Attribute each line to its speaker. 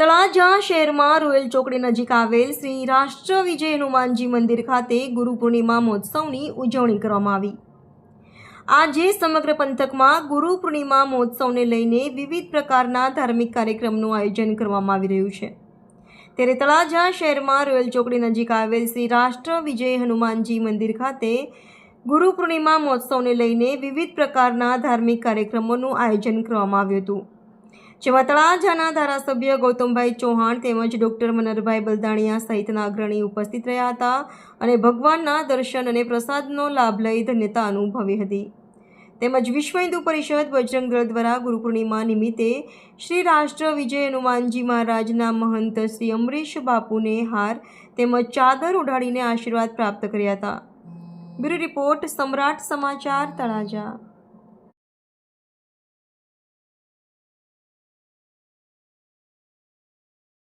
Speaker 1: તળાજા શહેરમાં રોયલ ચોકડી નજીક આવેલ શ્રી રાષ્ટ્ર વિજય હનુમાનજી મંદિર ખાતે ગુરુ પૂર્ણિમા મહોત્સવની ઉજવણી કરવામાં આવી. આજે સમગ્ર પંથકમાં ગુરુ પૂર્ણિમા મહોત્સવને લઈને વિવિધ પ્રકારના ધાર્મિક કાર્યક્રમનું આયોજન કરવામાં આવી રહ્યું છે. ત્યારે તળાજા શહેરમાં રોયલ ચોકડી નજીક આવેલ શ્રી રાષ્ટ્ર વિજય હનુમાનજી મંદિર ખાતે ગુરુ પૂર્ણિમા મહોત્સવને લઈને વિવિધ પ્રકારના ધાર્મિક કાર્યક્રમોનું આયોજન કરવામાં આવ્યું હતું. જેમાં તળાજાના ધારાસભ્ય ગૌતમભાઈ ચૌહાણ તેમજ ડૉક્ટર મનરભાઈ બલદાણિયા સહિતના અગ્રણી ઉપસ્થિત રહ્યા હતા અને ભગવાનના દર્શન અને પ્રસાદનો લાભ લઈ ધન્યતા અનુભવી હતી. તેમજ વિશ્વ હિન્દુ પરિષદ બજરંગ દળ દ્વારા ગુરુપૂર્ણિમા નિમિત્તે શ્રી રાષ્ટ્ર વિજય હનુમાનજી મહારાજના મહંત શ્રી અમરીશ બાપુને હાર તેમજ ચાદર ઉડાડીને આશીર્વાદ પ્રાપ્ત કર્યા હતા. બ્યુરો રિપોર્ટ સમ્રાટ સમાચાર તળાજા.